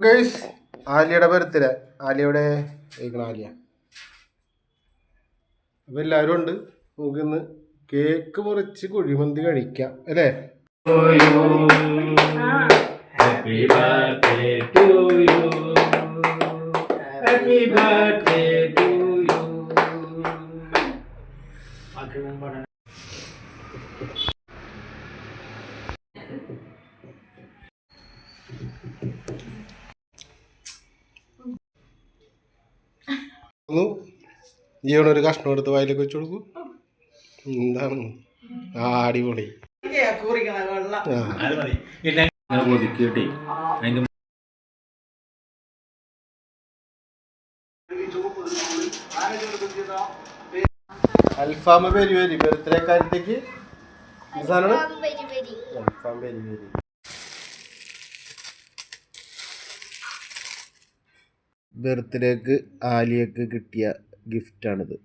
Guys ആലിയുടെ birthday ആലിയുടെ ആലിയ. അപ്പം എല്ലാവരും ഉണ്ട്. നമുക്കിന്ന് കേക്ക് മുറിച്ച് കുഴിമന്തി കഴിക്കാം അല്ലേ? Happy you. ഒന്ന് ഒരു കഷ്ണം എടുത്ത് വായിലേക്ക് വെച്ച് കൊടുക്കും എന്താണ്? ആ അടിപൊളി. അൽഫാമ് ഒതുക്കിയിട്ടേ അതിന്റെ അൽഫാമ പെരി പെരി ബർത്ത്ഡേ കാര്യത്തേക്ക് അൽഫാം പെരി ബർത്ത്ഡേക്ക് ആലിയക്ക് കിട്ടിയ ഗിഫ്റ്റാണിത്